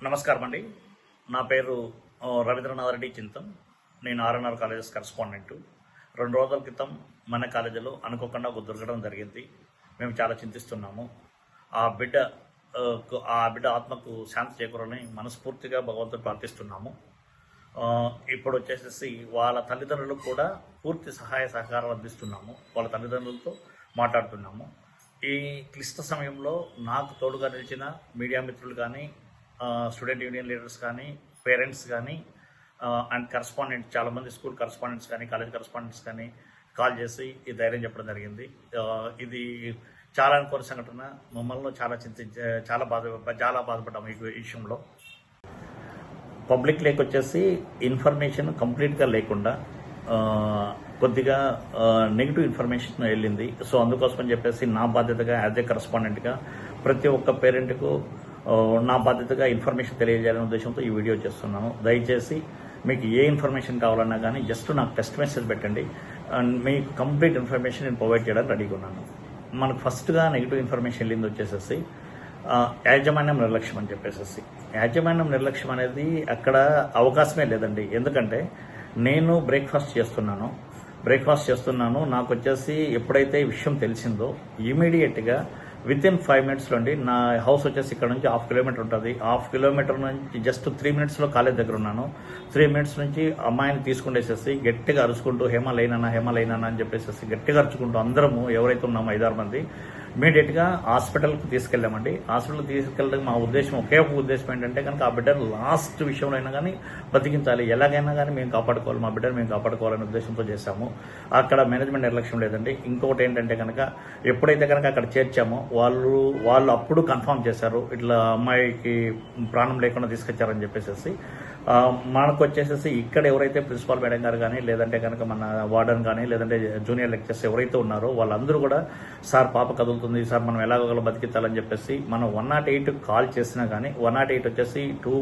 నమస్కారం అండి నా పేరు రవీంద్రనాథ్ రెడ్డి చింతన్ నేను ఆర్ఎన్ఆర్ కాలేజెస్ కరస్పాండెంట్. రెండు రోజుల క్రితం మన కాలేజీలో అనుకోకుండా ఒక దుర్ఘటన జరిగింది. మేము చాలా చింతిస్తున్నాము. ఆ బిడ్డ ఆ, బిడ్డ ఆత్మకు శాంతి చేకూరని మనస్ఫూర్తిగా భగవంతుడు ప్రార్థిస్తున్నాము. ఇప్పుడు వచ్చేసేసి వాళ్ళ తల్లిదండ్రులకు కూడా పూర్తి సహాయ సహకారాలు అందిస్తున్నాము. వాళ్ళ తల్లిదండ్రులతో మాట్లాడుతున్నాము. ఈ క్లిష్ట సమయంలో నాకు తోడుగా నిలిచిన మీడియా మిత్రులు కానీ స్టూడెంట్ యూనియన్ లీడర్స్ కానీ పేరెంట్స్ కానీ అండ్ కరస్పాండెంట్ చాలామంది స్కూల్ కరస్పాండెంట్స్ కానీ కాలేజ్ కరస్పాండెంట్స్ కానీ కాల్ చేసి ఈ ధైర్యం చెప్పడం జరిగింది. ఇది చాలా అనుకోని సంఘటన. మమ్మల్ని చాలా చింతించే చాలా బాధ చాలా బాధపడ్డాము ఈ విషయంలో. పబ్లిక్ లేకొచ్చేసి ఇన్ఫర్మేషన్ కంప్లీట్గా లేకుండా కొద్దిగా నెగిటివ్ ఇన్ఫర్మేషన్ వెళ్ళింది. సో అందుకోసం అని చెప్పేసి నా బాధ్యతగా యాజ్ ఏ కరస్పాండెంట్గా ప్రతి ఒక్క పేరెంట్కు నా బాధ్యతగా ఇన్ఫర్మేషన్ తెలియజేయాలనే ఉద్దేశంతో ఈ వీడియో చేస్తున్నాను. దయచేసి మీకు ఏ ఇన్ఫర్మేషన్ కావాలన్నా కానీ జస్ట్ నాకు టెస్ట్ మెసేజ్ పెట్టండి. అండ్ మీకు కంప్లీట్ ఇన్ఫర్మేషన్ నేను ప్రొవైడ్ చేయడానికి రెడీగా ఉన్నాను. మనకు ఫస్ట్గా నెగిటివ్ ఇన్ఫర్మేషన్ వెళ్ళింది వచ్చేసేసి యాజమాన్యం నిర్లక్ష్యం అని చెప్పేసి యాజమాన్యం నిర్లక్ష్యం అనేది అక్కడ అవకాశమే లేదండి. ఎందుకంటే నేను బ్రేక్ఫాస్ట్ చేస్తున్నాను. బ్రేక్ఫాస్ట్ చేస్తున్నాను. నాకు వచ్చేసి ఎప్పుడైతే ఈ విషయం తెలిసిందో ఇమీడియట్గా విత్ ఇన్ ఫైవ్ మినిట్స్లో అండి నా హౌస్ వచ్చేసి ఇక్కడ నుంచి హాఫ్ కిలోమీటర్ ఉంటుంది. హాఫ్ కిలోమీటర్ నుంచి జస్ట్ త్రీ మినిట్స్లో కాలేజ్ దగ్గర ఉన్నాను. త్రీ మినిట్స్ నుంచి అమ్మాయిని తీసుకునేసేసి గట్టిగా అరుచుకుంటూ హేమ లైనన్నా హేమ లైనన్నా అని చెప్పేసి గట్టిగా అరుచుకుంటూ అందరము ఎవరైతే ఉన్నామో ఐదారు మంది ఇమీడియట్గా హాస్పిటల్కి తీసుకెళ్ళామండి. హాస్పిటల్కి తీసుకెళ్ళడం మా ఉద్దేశం ఒకే ఒక ఉద్దేశం ఏంటంటే కనుక ఆ బిడ్డను లాస్ట్ విషయంలో అయినా కానీ బతికించాలి. ఎలాగైనా కానీ మేము కాపాడుకోవాలి. మా బిడ్డను మేము కాపాడుకోవాలనే ఉద్దేశంతో చేశాము. అక్కడ మేనేజ్మెంట్ నిర్లక్ష్యం లేదండి. ఇంకొకటి ఏంటంటే కనుక ఎప్పుడైతే కనుక అక్కడ చేర్చామో వాళ్ళు వాళ్ళు అప్పుడు కన్ఫర్మ్ చేశారు. ఇట్లా అమ్మాయికి ప్రాణం లేకుండా తీసుకొచ్చారని చెప్పేసి మనకు వచ్చేసేసి ఇక్కడ ఎవరైతే ప్రిన్సిపాల్ మేడం గారు కానీ లేదంటే కనుక మన వార్డన్ కానీ లేదంటే జూనియర్ లెక్చర్స్ ఎవరైతే ఉన్నారో వాళ్ళందరూ కూడా సార్ పాప కదులుతుంది. సార్ మనం ఎలాగోలా బతికించాలని చెప్పేసి మనం వన్ నాట్ ఎయిట్ కాల్ చేసినా కానీ వన్ నాట్ ఎయిట్ వచ్చేసి టూ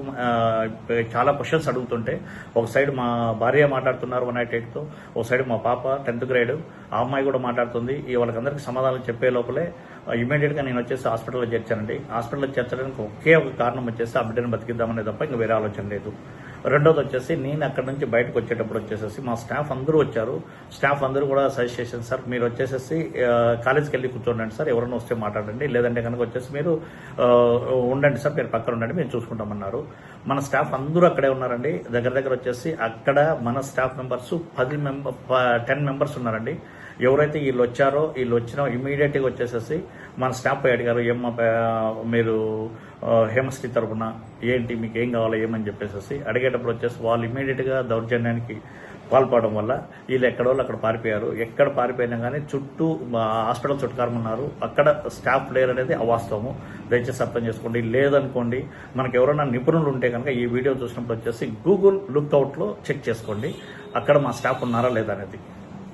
చాలా క్వశ్చన్స్ అడుగుతుంటే ఒక సైడ్ మా భార్య మాట్లాడుతున్నారు వన్ నాట్ ఎయిట్తో ఒక సైడ్ మా పాప టెన్త్ గ్రేడ్ ఆ అమ్మాయి కూడా మాట్లాడుతుంది. ఈ వాళ్ళకందరికీ సమాధానం చెప్పే లోపలే ఇమీడియట్గా నేను వచ్చేసి హాస్పిటల్లో చేర్చానండి. హాస్పిటల్లో చేర్చడానికి ఒకే ఒక కారణం వచ్చేసి ఆ బిడ్డను బతికిద్దామనే తప్ప ఇంకా వేరే ఆలోచన లేదు. రెండోది వచ్చేసి నేను అక్కడ నుంచి బయటకు వచ్చేటప్పుడు వచ్చేసేసి మా స్టాఫ్ అందరూ వచ్చారు. స్టాఫ్ అందరూ కూడా సజెస్ట్ చేశారు సార్ మీరు వచ్చేసేసి కాలేజ్కి వెళ్ళి కూర్చోండి సార్. ఎవరైనా వస్తే మాట్లాడండి. లేదంటే కనుక వచ్చేసి మీరు ఉండండి సార్. మీరు పక్కన ఉండండి. మేము చూసుకుంటామన్నారు. మన స్టాఫ్ అందరూ అక్కడే ఉన్నారండి. దగ్గర దగ్గర వచ్చేసి అక్కడ మన స్టాఫ్ మెంబర్స్ పది మెంబర్ టెన్ మెంబర్స్ ఉన్నారండి. ఎవరైతే వీళ్ళు వచ్చారో వీళ్ళు వచ్చిన ఇమీడియట్గా వచ్చేసేసి మన స్టాఫ్ అడిగారు ఏమ్మా మీరు హేమశ్రీ తరపున ఏంటి మీకు ఏం కావాలో ఏమని చెప్పేసి అడిగేటప్పుడు వచ్చేసి వాళ్ళు ఇమీడియట్గా దౌర్జన్యానికి పాల్పడడం వల్ల వీళ్ళు ఎక్కడో వాళ్ళు అక్కడ పారిపోయారు. ఎక్కడ పారిపోయినా కానీ చుట్టూ హాస్పిటల్ చుట్టుకారం ఉన్నారు. అక్కడ స్టాఫ్ లేరు అనేది అవాస్తవము. దయచేసి అర్థం చేసుకోండి. లేదనుకోండి మనకు ఎవరైనా నిపుణులు ఉంటే కనుక ఈ వీడియో చూసినప్పుడు వచ్చేసి గూగుల్ లుక్అవుట్లో చెక్ చేసుకోండి. అక్కడ మా స్టాఫ్ ఉన్నారా లేదా అనేది.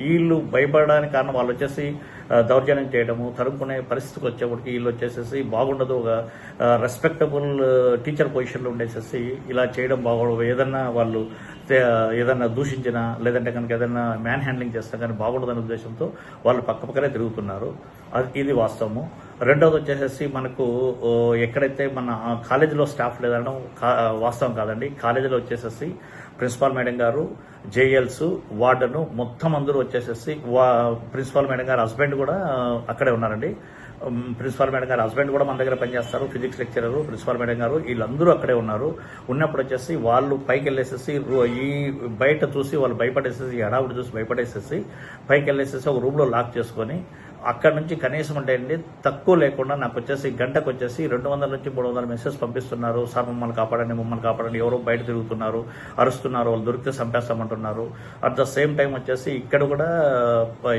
వీళ్ళు భయపడడానికి కారణం వాళ్ళు వచ్చేసి దౌర్జన్యం చేయడము తరుముకునే పరిస్థితికి వచ్చేప్పటికి వీళ్ళు వచ్చేసేసి బాగుండదు ఒక రెస్పెక్టబుల్ టీచర్ పొజిషన్లో ఉండేసేసి ఇలా చేయడం బాగుండదు ఏదన్నా వాళ్ళు ఏదన్నా దూషించినా లేదంటే కనుక ఏదన్నా మ్యాన్ హ్యాండ్లింగ్ చేస్తా కానీ బాగుండదనే ఉద్దేశంతో వాళ్ళు పక్కపక్కనే తిరుగుతున్నారు. అది ఇది వాస్తవము. రెండవది వచ్చేసేసి మనకు ఎక్కడైతే మన కాలేజీలో స్టాఫ్ లేదనడం కా- వాస్తవం కాదండి. కాలేజీలో వచ్చేసేసి ప్రిన్సిపాల్ మేడం గారు జేఎల్స్ వార్డను మొత్తం అందరూ వచ్చేసేసి వా ప్రిన్సిపాల్ మేడం గారు హస్బెండ్ కూడా అక్కడే ఉన్నారండి. ప్రిన్సిపాల్ మేడం గారు హస్బెండ్ కూడా మన దగ్గర పనిచేస్తారు ఫిజిక్స్ లెక్చరర్. ప్రిన్సిపాల్ మేడం గారు వీళ్ళందరూ అక్కడే ఉన్నారు. ఉన్నప్పుడు వచ్చేసి వాళ్ళు పైకి వెళ్ళేసేసి ఈ బయట చూసి వాళ్ళు భయపడేసేసి ఎడావుడు చూసి భయపడేసేసి పైకి వెళ్ళేసేసి ఒక రూమ్లో లాక్ చేసుకొని అక్కడ నుంచి కనీసం అంటే అండి తక్కువ లేకుండా నాకు వచ్చేసి గంటకు వచ్చేసి రెండు వందల నుంచి మూడు వందల మెసేజ్ పంపిస్తున్నారు. సార్ మమ్మల్ని కాపాడండి మమ్మల్ని కాపాడండి. ఎవరో బయట తిరుగుతున్నారు అరుస్తున్నారు వాళ్ళు దొరికితే చంపేస్తామంటున్నారు. అట్ ద సేమ్ టైం వచ్చేసి ఇక్కడ కూడా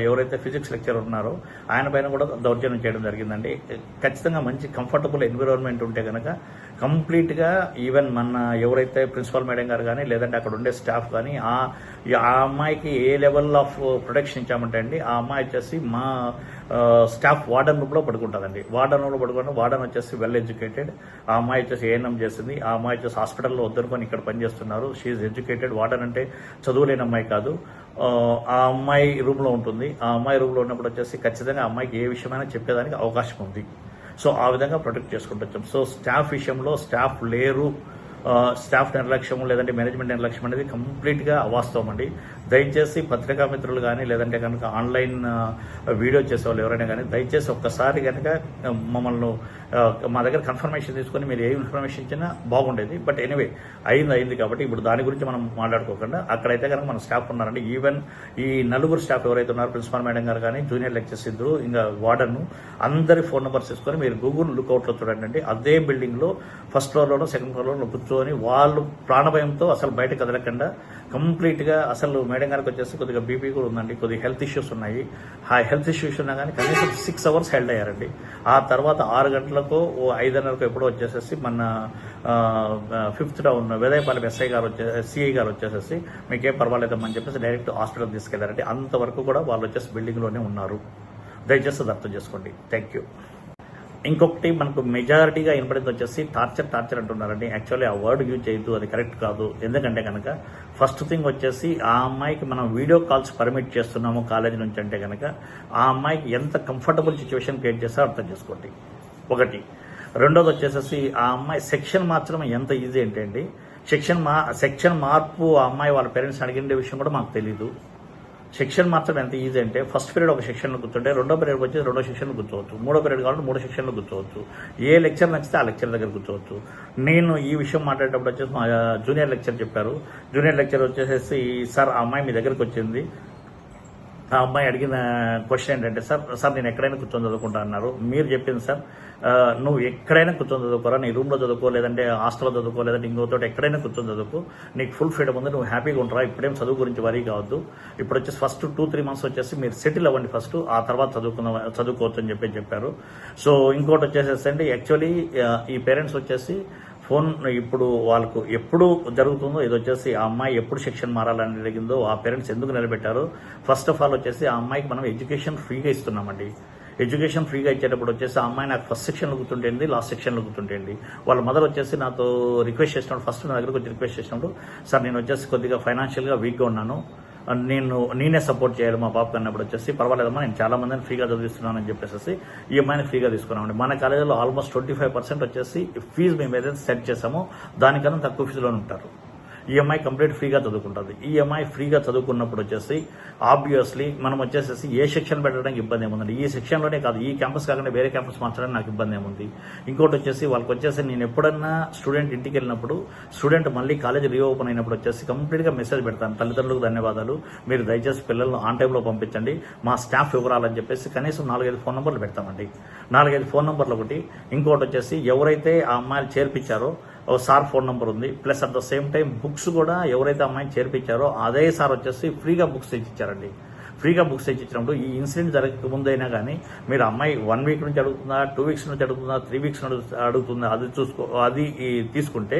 ఎవరైతే ఫిజిక్స్ లెక్చర్ ఉన్నారో ఆయన పైన కూడా దౌర్జన్యం చేయడం జరిగిందండి. ఖచ్చితంగా మంచి కంఫర్టబుల్ ఎన్విరాన్మెంట్ ఉంటే కనుక కంప్లీట్గా ఈవెన్ మన ఎవరైతే ప్రిన్సిపల్ మేడం గారు కానీ లేదంటే అక్కడ ఉండే స్టాఫ్ కానీ ఆ ఆ అమ్మాయికి ఏ లెవెల్ ఆఫ్ ప్రొటెక్షన్ ఇచ్చామంటే అండి ఆ అమ్మాయి వచ్చేసి మా స్టాఫ్ వార్డెన్ రూమ్లో పడుకుంటుందండి. వార్డెన్ రూమ్లో పడుకుంటే వార్డెన్ వచ్చేసి వెల్ ఎడ్యుకేటెడ్ ఆ అమ్మాయి వచ్చేసి ఏఎన్ఎం చేసింది ఆ అమ్మాయి వచ్చేసి హాస్పిటల్లో వద్దనుకొని ఇక్కడ పనిచేస్తున్నారు. షీఈ్ ఎడ్యుకేటెడ్ వార్డెన్ అంటే చదువులేని అమ్మాయి కాదు. ఆ, అమ్మాయి రూమ్లో ఉంటుంది. ఆ అమ్మాయి రూమ్లో ఉన్నప్పుడు వచ్చేసి ఖచ్చితంగా అమ్మాయికి ఏ విషయమైనా చెప్పేదానికి అవకాశం ఉంది. సో ఆ విధంగా ప్రొటెక్ట్ చేసుకుంటూ వచ్చాం. సో స్టాఫ్ విషయంలో స్టాఫ్ లేరు స్టాఫ్ నిర్లక్ష్యం లేదంటే మేనేజ్మెంట్ నిర్లక్ష్యం అనేది కంప్లీట్గా అవాస్తవం అండి. దయచేసి పత్రికా మిత్రులు కానీ లేదంటే కనుక ఆన్లైన్ వీడియో చేసే వాళ్ళు ఎవరైనా కానీ దయచేసి ఒక్కసారి కనుక మమ్మల్ని మా దగ్గర కన్ఫర్మేషన్ తీసుకొని మీరు ఏ ఇన్ఫర్మేషన్ ఇచ్చినా బాగుండేది. బట్ ఎనీవే అయింది అయింది కాబట్టి ఇప్పుడు దాని గురించి మనం మాట్లాడుకోకుండా అక్కడైతే కనుక మన స్టాఫ్ ఉన్నారండి. ఈవెన్ ఈ నలుగురు స్టాఫ్ ఎవరైతే ఉన్నారో ప్రిన్సిపల్ మేడం గారు కానీ జూనియర్ లెక్చర్స్ ఇద్దరు ఇంకా వార్డన్ అందరి ఫోన్ నెంబర్స్ తీసుకొని మీరు గూగుల్ లుక్అవుట్లో చూడండి అండి అదే బిల్డింగ్లో ఫస్ట్ ఫ్లోర్లోనో సెకండ్ ఫ్లోర్లో కూర్చొని వాళ్ళు ప్రాణభయంతో అసలు బయట కదలకుండా కంప్లీట్గా అసలు మేడం గారికి వచ్చేసి కొద్దిగా బీపీ కూడా ఉందండి. కొద్దిగా హెల్త్ ఇష్యూస్ ఉన్నాయి. ఆ హెల్త్ ఇష్యూస్ ఉన్నా కానీ కనీసం సిక్స్ అవర్స్ హెల్డ్ అయ్యారండి. ఆ తర్వాత ఆరు గంటలకు ఓ ఐదున్నరకు ఎప్పుడో వచ్చేసేసి మన ఫిఫ్త్ టౌన్ వేదాయపాలెం ఎస్ఐ గారు వచ్చే సిఐ గారు వచ్చేసేసి మీకేం పర్వాలేదమ్మని చెప్పేసి డైరెక్ట్ హాస్పిటల్ తీసుకెళ్ళారండి. అంతవరకు కూడా వాళ్ళు వచ్చేసి బిల్డింగ్లోనే ఉన్నారు. దయచేసి అది అర్థం చేసుకోండి. థ్యాంక్ యూ ఇంకొకటి మనకు మెజారిటీగా వినపడింది వచ్చేసి టార్చర్ టార్చర్ అంటున్నారండి. యాక్చువల్లీ ఆ వర్డ్ యూజ్ చేయొద్దు అది కరెక్ట్ కాదు. ఎందుకంటే కనుక ఫస్ట్ థింగ్ వచ్చేసి ఆ అమ్మాయికి మనం వీడియో కాల్స్ పర్మిట్ చేస్తున్నాము కాలేజీ నుంచి అంటే కనుక ఆ అమ్మాయికి ఎంత కంఫర్టబుల్ సిచ్యువేషన్ క్రియేట్ చేస్తారో అర్థం చేసుకోండి. ఒకటి. రెండోది వచ్చేసేసి ఆ అమ్మాయి సెక్షన్ మాత్రం ఎంత ఈజీ ఏంటండి సెక్షన్ మా సెక్షన్ మార్పు ఆ అమ్మాయి వాళ్ళ పేరెంట్స్ అడిగిన విషయం కూడా మాకు తెలీదు. సెక్షన్ మాత్రం ఎంత ఈజీ అంటే ఫస్ట్ పీరియడ్ ఒక సెక్షన్లో గుర్తుంటే రెండో పీరియడ్ వచ్చి రెండో సెక్షన్లో గుర్తవచ్చు మూడో పీరియడ్ కావాలంటే మూడో సెక్షన్లో గుర్తవచ్చు ఏ లెక్చర్ నచ్చితే ఆ లెక్చర్ దగ్గర గుర్తవచ్చు నేను ఈ విషయం మాట్లాడేటప్పుడు వచ్చేసి మా జూనియర్ లెక్చర్ చెప్పారు. జూనియర్ లెక్చర్ వచ్చేసి సార్ ఆ అమ్మాయి మీ దగ్గరికి వచ్చింది. ఆ అమ్మాయి అడిగిన క్వశ్చన్ ఏంటంటే సార్ సార్ నేను ఎక్కడైనా కూర్చొని చదువుకుంటా అన్నారు. మీరు చెప్పింది సార్ నువ్వు ఎక్కడైనా కూర్చొని చదువుకోరా నీ రూమ్లో చదువుకో లేదంటే హాస్టల్లో చదువుకో లేదంటే ఇంకో తోటి ఎక్కడైనా కూర్చొని చదువుకో. నీకు ఫుల్ ఫ్రీడమ్ ఉంది నువ్వు హ్యాపీగా ఉంటారా ఇప్పుడేం చదువు గురించి వరీ కావద్దు. ఇప్పుడు వచ్చేసి ఫస్ట్ టూ త్రీ మంత్స్ వచ్చేసి మీరు సెటిల్ అవ్వండి ఫస్ట్ ఆ తర్వాత చదువుకున్న చదువుకోవచ్చు అని చెప్పి చెప్పారు. సో ఇంకోటి వచ్చేసేసి అండి యాక్చువల్లీ ఈ పేరెంట్స్ వచ్చేసి ఫోన్ ఇప్పుడు వాళ్ళకు ఎప్పుడు జరుగుతుందో ఇది వచ్చేసి ఆ అమ్మాయి ఎప్పుడు సెక్షన్ మారాలని జరిగిందో ఆ పేరెంట్స్ ఎందుకు నిలబెట్టారు? ఫస్ట్ ఆఫ్ ఆల్ వచ్చేసి ఆ అమ్మాయికి మనం ఎడ్యుకేషన్ ఫ్రీగా ఇస్తున్నామండి. ఎడ్యుకేషన్ ఫ్రీగా ఇచ్చేటప్పుడు వచ్చేసి ఆ అమ్మాయి నాకు ఫస్ట్ సెక్షన్ కూర్చుంటేంది లాస్ట్ సెక్షన్ కూర్చుంటేంది. వాళ్ళ మదర్ వచ్చేసి నాతో రిక్వెస్ట్ చేసినప్పుడు ఫస్ట్ నా దగ్గరకు వచ్చి రిక్వెస్ట్ చేసినప్పుడు సార్ నేను వచ్చేసి కొద్దిగా ఫైనాన్షియల్గా వీక్గా ఉన్నాను. నేను నేనే సపోర్ట్ చేయాలి మా పాపకు అన్నప్పుడు వచ్చేసి. పర్వాలేదమ్మా నేను చాలా మందిని ఫ్రీగా చదివిస్తున్నానని చెప్పేసి ఈ అమ్మాయిని ఫ్రీగా తీసుకున్నామండి. మన కాలేజీలో ఆల్మోస్ట్ ట్వంటీ ఫైవ్ పర్సెంట్ వచ్చేసి ఫీజు మేము ఏదైతే సెట్ చేసామో. దానికన్నా తక్కువ ఫీజులోనే ఉంటారు. ఈ అమ్మాయి కంప్లీట్ ఫ్రీగా చదువుకుంటుంది. ఈ అమ్మాయి ఫ్రీగా చదువుకున్నప్పుడు వచ్చేసి ఆబ్వియస్లీ మనం వచ్చేసేసి ఏ సెక్షన్ పెట్టడానికి ఇబ్బంది ఏముందండి? ఈ సెక్షన్లోనే కాదు ఈ క్యాంపస్ కాకుండా వేరే క్యాంపస్ మార్చడానికి నాకు ఇబ్బంది ఏముంది? ఇంకోటి వచ్చేసి వాళ్ళకి వచ్చేసి నేను ఎప్పుడన్నా స్టూడెంట్ ఇంటికి వెళ్ళినప్పుడు స్టూడెంట్ మళ్ళీ కాలేజ్ రీఓపెన్ అయినప్పుడు వచ్చేసి కంప్లీట్గా మెసేజ్ పెడతాను. తల్లిదండ్రులకు ధన్యవాదాలు. మీరు దయచేసి పిల్లలను ఆన్ టైంలో పంపించండి. మా స్టాఫ్ వివరాలని చెప్పేసి కనీసం నాలుగైదు ఫోన్ నెంబర్లు పెడతామండి. నాలుగైదు ఫోన్ నెంబర్లు ఒకటి. ఇంకోటి వచ్చేసి ఎవరైతే ఆ అమ్మాయిలు చేర్పించారో సార్ ఫోన్ నెంబర్ ఉంది. Plus at the same time books కూడా ఎవరైతే అమ్మాయిని చేర్పించారో అదే సార్ వచ్చేసి ఫ్రీగా బుక్స్ తెచ్చిచ్చారండి. ఫ్రీగా బుక్స్ తెచ్చిచ్చినప్పుడు ఈ ఇన్సిడెంట్ జరగక ముందైనా కానీ మీరు అమ్మాయి వన్ వీక్ నుంచి అడుగుతుందా టూ వీక్స్ నుంచి అడుగుతుందా త్రీ వీక్స్ నుంచి అడుగుతుందా అది చూసుకో అది తీసుకుంటే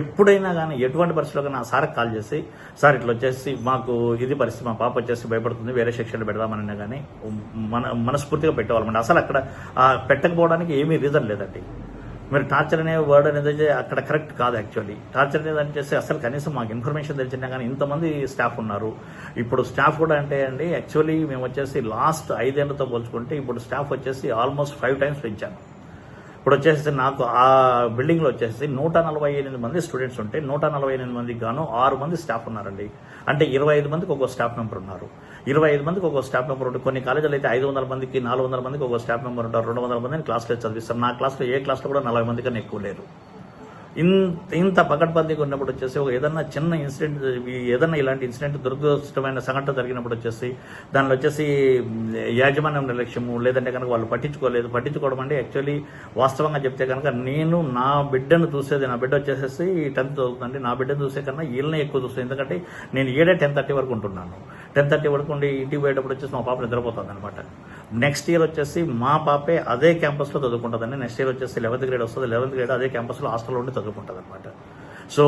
ఎప్పుడైనా కానీ ఎటువంటి పరిస్థితిలో కానీ ఆ సార్కి కాల్ చేసి సార్ ఇట్లా వచ్చేసి మాకు ఇది పరిస్థితి మా పాప వచ్చేసి భయపడుతుంది వేరే సెక్షన్లో పెడదామని కానీ మన మనస్ఫూర్తిగా పెట్టేవాళ్ళమండి. అసలు అక్కడ పెట్టకపోవడానికి ఏమీ రీజన్ లేదండి. మరి టార్చర్ అనే వర్డ్ అనేది అక్కడ కరెక్ట్ కాదు యాక్చువల్లీ టార్చర్ అనేది అని చేస్తే అసలు కనీసం మాకు ఇన్ఫర్మేషన్ తెలిసినా కానీ ఇంతమంది స్టాఫ్ ఉన్నారు. ఇప్పుడు స్టాఫ్ కూడా అంటే అండి యాక్చువల్లీ మేము వచ్చేసి లాస్ట్ ఐదేళ్ళతో పోల్చుకుంటే ఇప్పుడు స్టాఫ్ వచ్చేసి ఆల్మోస్ట్ ఫైవ్ టైమ్స్ పెంచాను ఇప్పుడు వచ్చేసి నాకు ఆ బిల్డింగ్లో వచ్చేసి నూట నలభై ఎనిమిది మంది స్టూడెంట్స్ ఉంటే నూట నలభై ఎనిమిది మందికి గాను ఆరు మంది స్టాఫ్ ఉన్నారండి. అంటే ఇరవై ఐదు మందికి ఒక స్టాఫ్ మెంబర్ ఉన్నారు. ఇరవై ఐదు మందికి ఒక స్టాఫ్ మెంబర్ ఉంటుంది కొన్ని కాలేజీలు అయితే ఐదు వందల మందికి నాలుగు వందల మందికి ఒక స్టాఫ్ మెంబర్ ఉంటారు. రెండు వందల మందిని క్లాస్లో చదివిస్తారు. నా క్లాస్లో ఏ క్లాస్లో కూడా నలభై మంది కన్నా ఎక్కువ లేరు. ఇంత ఇంత పకడ్బందీగా ఉన్నప్పుడు వచ్చేసి ఒక ఏదన్నా చిన్న ఇన్సిడెంట్ ఏదన్నా ఇలాంటి ఇన్సిడెంట్ దురదృష్టమైన సంఘటన జరిగినప్పుడు వచ్చేసి దానిలో వచ్చేసి యాజమాన్యం నిర్లక్ష్యము లేదంటే కనుక వాళ్ళు పట్టించుకోలేదు. పట్టించుకోవడం అంటే యాక్చువల్లీ వాస్తవంగా చెప్తే కనుక నేను నా బిడ్డను చూసేది నా బిడ్డ వచ్చేసేసి టెన్త్ చదువుతుంది నా బిడ్డను చూసే కన్నా వీళ్ళనే ఎక్కువ చూస్తాను. ఎందుకంటే నేను ఏడే టెన్ థర్టీ వరకు ఉంటున్నాను. టెన్ థర్టీ వరకు ఉండి ఇంటికి పోయేటప్పుడు వచ్చేసి మా పాప నిద్రపోతుంది అనమాట నెక్స్ట్ ఇయర్ వచ్చేసి మా పాపే అదే క్యాంపస్లో చదువుకుంటుందండి. నెక్స్ట్ ఇయర్ వచ్చేసి లెవెన్త్ గ్రేడ్ వస్తుంది. లెవెన్త్ గ్రేడ్ అదే క్యాంపస్లో హాస్టల్లో ఉండి చదువుకుంటుంది అనమాట సో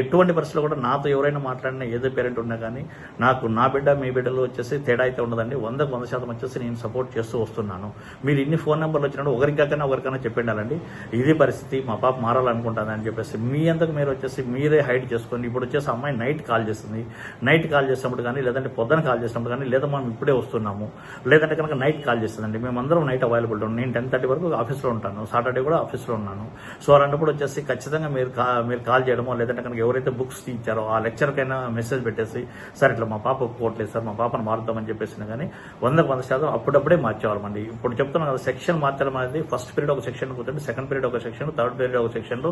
ఎటువంటి పరిస్థితుల్లో కూడా నాతో ఎవరైనా మాట్లాడినా ఏదో పేరెంట్ ఉన్నా కానీ నాకు నా బిడ్డ మీ బిడ్డలు వచ్చేసి తేడా అయితే ఉండదండి. వందకు వంద శాతం వచ్చేసి నేను సపోర్ట్ చేస్తూ వస్తున్నాను. మీరు ఇన్ని ఫోన్ నెంబర్లు వచ్చినప్పుడు ఒకరికైనా ఒకరికైనా చెప్పిండాలండి. ఇది పరిస్థితి మా పాప మారాలనుకుంటుంది అని చెప్పేసి మీ అంతకు మీరు వచ్చేసి మీరే హైడ్ చేసుకొని ఇప్పుడు వచ్చేసి అమ్మాయి నైట్ కాల్ చేస్తుంది నైట్ కాల్ చేసినప్పుడు కానీ లేదంటే పొద్దున కాల్ చేసినప్పుడు కానీ లేదా మనం ఇప్పుడే వస్తున్నాము. లేదంటే కనుక నైట్ కాల్ చేస్తుందండి మేమందరం నైట్ అవైలబుల్ ఉంటాం నేను టెన్ థర్టీ వరకు ఆఫీస్లో ఉంటాను. సాటర్డే కూడా ఆఫీస్లో ఉన్నాను. సో అలాంటప్పుడు వచ్చేసి ఖచ్చితంగా మీరు కా మీరు కాల్ చేయడమో లేదంటే కనుక ఎవరైతే బుక్స్ ఇచ్చారో ఆ లెక్చర్కైనా మెసేజ్ పెట్టేసి సార్ ఇట్లా మా పాప ఒప్పుకోవట్లేదు సార్ మా పాపను మారుద్దామని చెప్పేసిన కానీ వందకు వంద శాతం అప్పుడప్పుడే మార్చేవాళ్ళమండి. ఇప్పుడు చెప్తున్నాను కదా సెక్షన్ మార్చడం అనేది ఫస్ట్ పీరియడ్ ఒక సెక్షన్ కూర్చోండి సెకండ్ పీరియడ్ ఒక సెక్షన్ థర్డ్ పీరియడ్ ఒక సెక్షన్లో.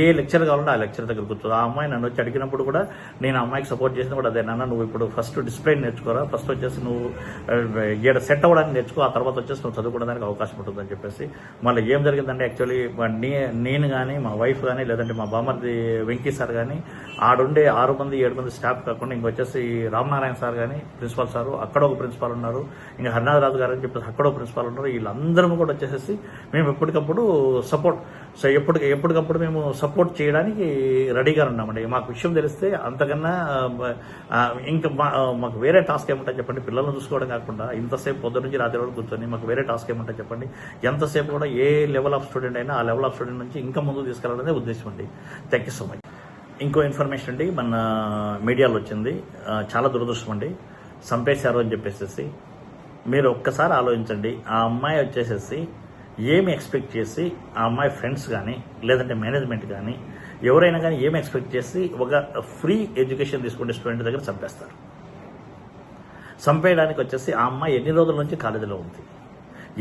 ఏ లెక్చర్ కావాలంటే ఆ లెక్చర్ దగ్గర కూర్చోదు ఆ అమ్మాయి నన్ను వచ్చి అడిగినప్పుడు కూడా నేను అమ్మాయికి సపోర్ట్ చేసిన కూడా అదే నాన్న నువ్వు ఇప్పుడు ఫస్ట్ డిస్ప్లే నేర్చుకోరా ఫస్ట్ వచ్చేసి నువ్వు ఇక్కడ సెట్ అవ్వడానికి నేర్చుకో ఆ తర్వాత వచ్చేసి నువ్వు చదువుకోవడానికి అవకాశం ఉంటుందని చెప్పేసి. మళ్ళీ ఏం జరిగిందంటే యాక్చువల్లీ నేను కానీ మా వైఫ్ కానీ లేదంటే మా బామర్ది వెంకీ సార్ కానీ ఆడుండే ఆరు మంది ఏడు మంది స్టాఫ్ కాకుండా ఇంకొచ్చేసి రామనారాయణ సార్ కానీ ప్రిన్సిపాల్ సారు అక్కడ ఒక ప్రిన్సిపాల్ ఉన్నారు. ఇంకా హరినాథ్ రాజు గారు అని చెప్పేసి అక్కడ ఒక ప్రిన్సిపాల్ ఉన్నారు. వీళ్ళందరం కూడా వచ్చేసేసి మేము ఎప్పటికప్పుడు సపోర్ట్ సో ఎప్పటికి ఎప్పటికప్పుడు మేము సపోర్ట్ చేయడానికి రెడీగా ఉన్నామండి. మాకు విషయం తెలిస్తే అంతకన్నా ఇంకా మా- మాకు వేరే టాస్క్ ఏమంటారు చెప్పండి? పిల్లల్ని చూసుకోవడం కాకుండా ఇంతసేపు పొద్దు నుంచి రాత్రి వరకు కూర్చొని మాకు వేరే టాస్క్ ఏమంటారు చెప్పండి? ఎంతసేపు కూడా ఏ లెవెల్ ఆఫ్ స్టూడెంట్ అయినా ఆ లెవెల్ ఆఫ్ స్టూడెంట్ నుంచి ఇంకా ముందు తీసుకెళ్ళాలనే ఉద్దేశం అండి. థ్యాంక్ యూ సో మచ్ ఇంకో ఇన్ఫర్మేషన్ అండి మన మీడియాలో వచ్చింది. చాలా దురదృష్టం అండి. చంపేశారు అని చెప్పేసి మీరు ఒక్కసారి ఆలోచించండి. ఆ అమ్మాయి వచ్చేసేసి ఏమి ఎక్స్పెక్ట్ చేసి ఆ అమ్మాయి ఫ్రెండ్స్ కానీ లేదంటే మేనేజ్మెంట్ కానీ ఎవరైనా కానీ ఏమి ఎక్స్పెక్ట్ చేసి ఒక ఫ్రీ ఎడ్యుకేషన్ తీసుకుంటే స్టూడెంట్ దగ్గర చంపేస్తారు. చంపేయడానికి వచ్చేసి ఆ అమ్మాయి ఎన్ని రోజుల నుంచి కాలేజీలో ఉంది?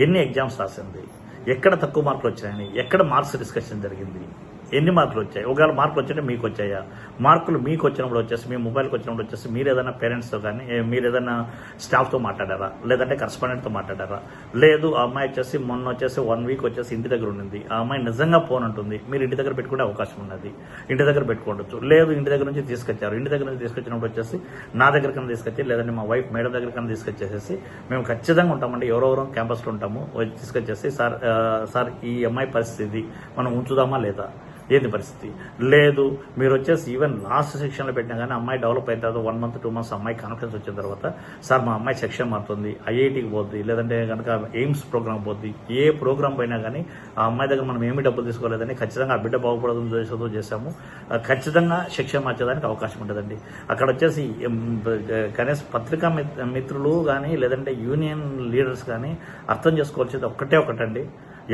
ఎన్ని ఎగ్జామ్స్ రాసింది? ఎక్కడ తక్కువ మార్కులు వచ్చాయని? ఎక్కడ మార్క్స్ డిస్కషన్ జరిగింది? ఎన్ని మార్కులు వచ్చాయి? ఒకవేళ మార్కులు వచ్చాయంటే మీకు వచ్చాయా మార్కులు మీకు వచ్చినప్పుడు వచ్చేసి మీ మొబైల్కి వచ్చినప్పుడు వచ్చేసి మీరు ఏదైనా పేరెంట్స్తో కానీ మీరు ఏదైనా స్టాఫ్తో మాట్లాడారా? లేదంటే కరస్పాండెంట్తో మాట్లాడారా? లేదు ఆ అమ్మాయి వచ్చేసి మొన్న వచ్చేసి వన్ వీక్ వచ్చేసి ఇంటి దగ్గర ఉండింది. ఆ అమ్మాయి నిజంగా ఫోన్ ఉంటుంది మీరు ఇంటి దగ్గర పెట్టుకునే అవకాశం ఉన్నది. ఇంటి దగ్గర పెట్టుకోవచ్చు. లేదు ఇంటి దగ్గర నుంచి తీసుకొచ్చారు. ఇంటి దగ్గర నుంచి తీసుకొచ్చినప్పుడు వచ్చేసి నా దగ్గర తీసుకొచ్చి లేదంటే మా వైఫ్ మేడం దగ్గర కన్నా తీసుకొచ్చేసేసి మేము ఖచ్చితంగా ఉంటామండి. ఎవరెవరో క్యాంపస్లో ఉంటాము. తీసుకొచ్చేసి సార్ సార్ ఈ అమ్మాయి పరిస్థితి మనం ఉంచుదామా లేదా? ఏంది పరిస్థితి? లేదు మీరు వచ్చేసి ఈవెన్ లాస్ట్ సెక్షన్లో పెట్టినా కానీ అమ్మాయి డెవలప్ అయిన తర్వాత వన్ మంత్ టూ మంత్స్ అమ్మాయి కాన్ఫిడెన్స్ వచ్చిన తర్వాత సార్ మా అమ్మాయి సెక్షన్ మారుతుంది ఐఐటికి పోద్ది లేదంటే కనుక ఎయిమ్స్ ప్రోగ్రామ్ పోద్ది ఏ ప్రోగ్రామ్ పోయినా కానీ ఆ అమ్మాయి దగ్గర మనం ఏమి డబ్బులు తీసుకోలేదని ఖచ్చితంగా ఆ బిడ్డ బాగుపడదు చేసేదో చేశాము. ఖచ్చితంగా శిక్షణ మార్చేదానికి అవకాశం ఉంటుందండి. అక్కడ వచ్చేసి కనీసం పత్రికా మిత్రులు కానీ లేదంటే యూనియన్ లీడర్స్ కానీ అర్థం చేసుకోవాల్సింది ఒక్కటే ఒకటండి.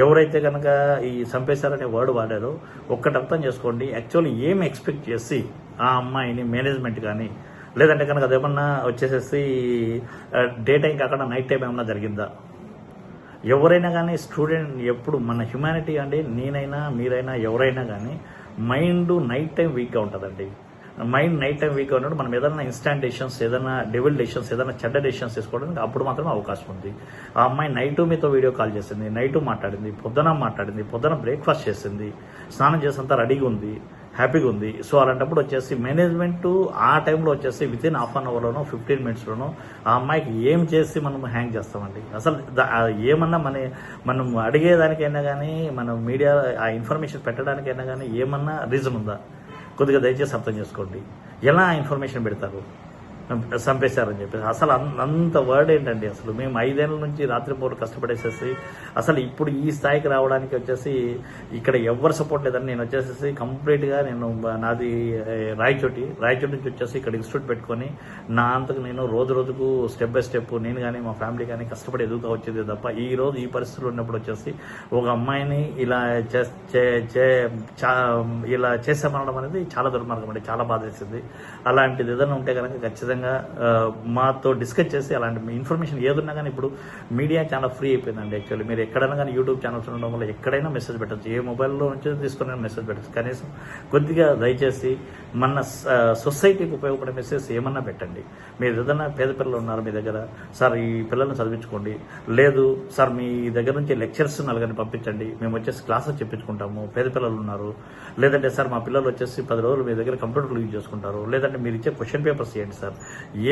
ఎవరైతే కనుక ఈ చంపేశారనే వర్డ్ వాడారో ఒక్కటి అర్థం చేసుకోండి. యాక్చువల్లీ ఏం ఎక్స్పెక్ట్ చేసి ఆ అమ్మాయిని మేనేజ్మెంట్ కానీ లేదంటే కనుక అదేమన్నా వచ్చేసేసి డే టైం కాకుండా నైట్ టైం ఏమన్నా జరిగిందా? ఎవరైనా కానీ స్టూడెంట్ ఎప్పుడు మన హ్యుమానిటీ అండి నేనైనా మీరైనా ఎవరైనా కానీ మైండ్ నైట్ టైం వీక్గా ఉంటుందండి. మైండ్ నైట్ టైం వీక్ ఉన్నప్పుడు మనం ఏదైనా ఇన్స్టాంట్ డెసిషన్స్ ఏదైనా డెవిల్ డెసిషన్స్ ఏదైనా చెడ్డ డెసిషన్స్ తీసుకోవడానికి అప్పుడు మాత్రం అవకాశం ఉంది. ఆ అమ్మాయి నైట్ మీతో వీడియో కాల్ చేసింది నైట్ మాట్లాడింది పొద్దున మాట్లాడింది పొద్దున బ్రేక్ఫాస్ట్ చేసింది స్నానం చేసినంత రెడీగా ఉంది హ్యాపీగా ఉంది. సో అలాంటప్పుడు వచ్చేసి మేనేజ్మెంట్ ఆ టైంలో వచ్చేసి విత్ ఇన్ హాఫ్ అన్ అవర్లోనో ఫిఫ్టీన్ మినిట్స్లోనో ఆ అమ్మాయికి ఏం చేసి మనం హ్యాంగ్ చేస్తామండి? అసలు ఏమన్నా మన మనం అడిగేదానికైనా కానీ మనం మీడియా ఆ ఇన్ఫర్మేషన్ పెట్టడానికైనా కానీ ఏమన్నా రీజన్ ఉందా? కొద్దిగా దయచేసి అర్థం చేసుకోండి. ఎలా ఇన్ఫర్మేషన్ పెడతారు? చంపేశారని చెప్పేసి. అసలు అంత వర్డ్ ఏంటండి అసలు? మేము ఐదేళ్ళ నుంచి రాత్రిపూట కష్టపడేసేసి అసలు ఇప్పుడు ఈ స్థాయికి రావడానికి వచ్చేసి ఇక్కడ ఎవరు సపోర్ట్ లేదని నేను వచ్చేసేసి కంప్లీట్గా నేను నాది రాయచోటి రాయచోటి నుంచి వచ్చేసి ఇక్కడ ఇన్స్టిట్యూట్ పెట్టుకొని నా అంతకు నేను రోజు రోజుకు స్టెప్ బై స్టెప్ నేను కానీ మా ఫ్యామిలీ కానీ కష్టపడి ఎదుగుతా వచ్చేది తప్ప ఈ రోజు ఈ పరిస్థితులు ఉన్నప్పుడు వచ్చేసి ఒక అమ్మాయిని ఇలా చే- చే- చే- చా- ఇలా చేసామనడం అనేది చాలా దుర్మార్గం అండి చాలా బాధ వేసింది అలాంటిది ఏదైనా ఉంటే కనుక ఖచ్చితంగా ఆ, మాతో డిస్కస్ చేసి అలాంటి ఇన్ఫర్మేషన్ ఏదున్నా కానీ ఇప్పుడు మీడియా చాలా ఫ్రీ అయిపోయిందండి యాక్చువల్లీ. మీరు ఎక్కడైనా కానీ యూట్యూబ్ ఛానల్స్ ఉండడం వల్ల ఎక్కడైనా మెసేజ్ పెట్టచ్చు. ఏ మొబైల్లో నుంచి తీసుకుని మెసేజ్ పెట్టచ్చు. కనీసం కొద్దిగా దయచేసి మన సొసైటీకి ఉపయోగపడే మెసేజ్ ఏమన్నా పెట్టండి. మీరు ఏదైనా పేద పిల్లలు ఉన్నారు మీ దగ్గర సార్ ఈ పిల్లల్ని చదివించుకోండి. లేదు సార్ మీ దగ్గర నుంచి లెక్చర్స్ నలుగురిని పంపించండి. మేము వచ్చేసి క్లాసెస్ చెప్పించుకుంటాము. పేద పిల్లలు ఉన్నారు. లేదంటే సార్ మా పిల్లలు వచ్చేసి పది రోజులు మీ దగ్గర కంప్యూటర్లు యూజ్ చేసుకుంటారు. లేదంటే మీరు ఇచ్చే క్వశ్చన్ పేపర్స్ చేయండి సార్.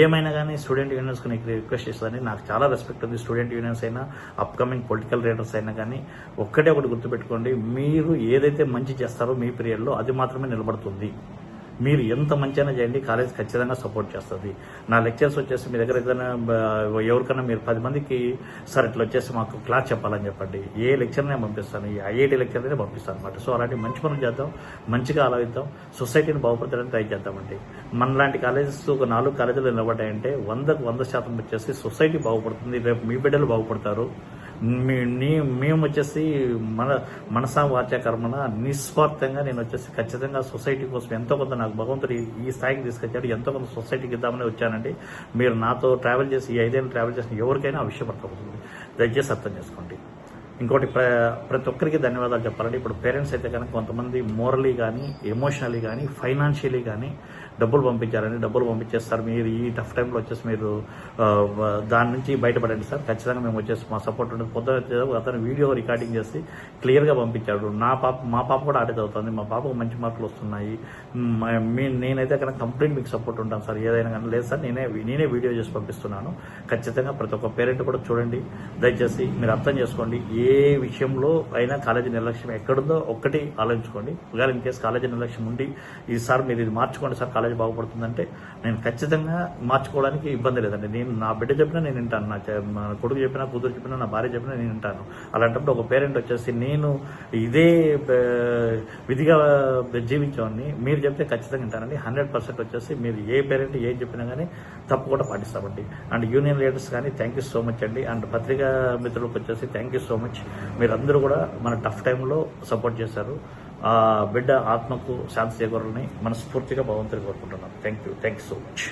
ఏమైనా కానీ స్టూడెంట్ యూనియన్స్కి నీకు రిక్వెస్ట్ చేస్తుందని నాకు చాలా రెస్పెక్ట్ ఉంది. స్టూడెంట్ యూనియన్స్ అయినా అప్కమింగ్ పొలిటికల్ లీడర్స్ అయినా కానీ ఒక్కటే ఒకటి గుర్తుపెట్టుకోండి. మీరు ఏదైతే మంచి చేస్తారో మీ పీరియడ్లో అది మాత్రమే నిలబడుతుంది. మీరు ఎంత మంచిగా చేయండి కాలేజ్ ఖచ్చితంగా సపోర్ట్ చేస్తుంది. నా లెక్చర్స్ వచ్చేసి మీ దగ్గర ఏదైనా ఎవరికైనా మీరు పది మందికి సార్ ఇట్లా వచ్చేసి మాకు క్లాస్ చెప్పాలని చెప్పండి. ఏ లెక్చర్నే పంపిస్తాను ఈ ఐఐటి లెక్చర్నే పంపిస్తాను అనమాట సో అలాంటి మంచి పనులు చేద్దాం మంచిగా ఆలోచిద్దాం సొసైటీని బాగుపడడానికి ట్రై చేద్దామండి. మనలాంటి కాలేజెస్ ఒక నాలుగు కాలేజీలు నిలబడ్డాయంటే వందకు వంద శాతం వచ్చేసి సొసైటీ బాగుపడుతుంది రేపు మీ బిడ్డలు బాగుపడతారు. మేము వచ్చేసి మన మనసా వాచ కర్మన నిస్వార్థంగా నేను వచ్చేసి ఖచ్చితంగా సొసైటీ కోసం ఎంతో కొంత నాకు భగవంతుడు ఈ- స్థాయికి తీసుకొచ్చాడు. ఎంతో కొంత సొసైటీకి ఇద్దామని వచ్చానండి. మీరు నాతో ట్రావెల్ చేసి ఈ ఐదేళ్ళు ట్రావెల్ చేసిన ఎవరికైనా ఆ దయచేసి అర్థం చేసుకోండి. ఇంకోటి ప్ర ప్రతి ఒక్కరికి ధన్యవాదాలు చెప్పాలండి. ఇప్పుడు పేరెంట్స్ అయితే కనుక కొంతమంది మోరలీ కానీ ఎమోషనలీ కానీ ఫైనాన్షియలీ కానీ డబ్బులు పంపించారని డబ్బులు పంపించేస్తారు మీరు ఈ టఫ్ టైంలో వచ్చేసి మీరు దాని నుంచి బయటపడండి సార్. ఖచ్చితంగా మేము వచ్చేసి మా సపోర్ట్ ఉండదు పొద్దున అతను వీడియో రికార్డింగ్ చేసి క్లియర్గా పంపించాడు. నా పాప మా పాప కూడా ఆడే చదువుతుంది మా పాపకు మంచి మార్కులు వస్తున్నాయి. మీ నేనైతే కనుక కంప్లీట్ మీకు సపోర్ట్ ఉంటాను సార్. ఏదైనా కానీ లేదు సార్. నేనే నేనే వీడియో చేసి పంపిస్తున్నాను. ఖచ్చితంగా ప్రతి ఒక్క పేరెంట్ కూడా చూడండి. దయచేసి మీరు అర్థం చేసుకోండి. ఏ విషయంలో అయినా కాలేజీ నిర్లక్ష్యం ఎక్కడుందో ఒక్కటి ఆలోచించుకోండి. ఒకవేళ ఇన్ కేసు కాలేజీ నిర్లక్ష్యం ఉండి ఈ సార్ మీరు ఇది మార్చుకోండి సార్. కాలేజీ బాగుపడుతుందంటే నేను ఖచ్చితంగా మార్చుకోవడానికి ఇబ్బంది లేదండి. నేను నా బిడ్డ చెప్పినా నేను వింటాను. నా కొడుకు చెప్పినా కూతురు చెప్పినా నా భార్య చెప్పినా నేను వింటాను. అలాంటప్పుడు ఒక పేరెంట్ వచ్చేసి నేను ఇదే విధిగా జీవించేవాడిని. మీరు చెప్తే ఖచ్చితంగా వింటానండి. హండ్రెడ్ పర్సెంట్ వచ్చేసి మీరు ఏ పేరెంట్ ఏం చెప్పినా కానీ తప్పకుండా పాటిస్తామండి. అండ్ యూనియన్ లీడర్స్ కానీ థ్యాంక్ యూ సో మచ్ అండి. అండ్ పత్రికా మిత్రులకు వచ్చేసి థ్యాంక్ యూ సో మచ్. మీరందరూ కూడా మన టఫ్ టైంలో సపోర్ట్ చేశారు. ఆ బిడ్డ ఆత్మకు శాంతి చేకూరాలని మనస్ఫూర్తిగా భగవంతుని కోరుకుంటున్నాను. Thank you thank you so much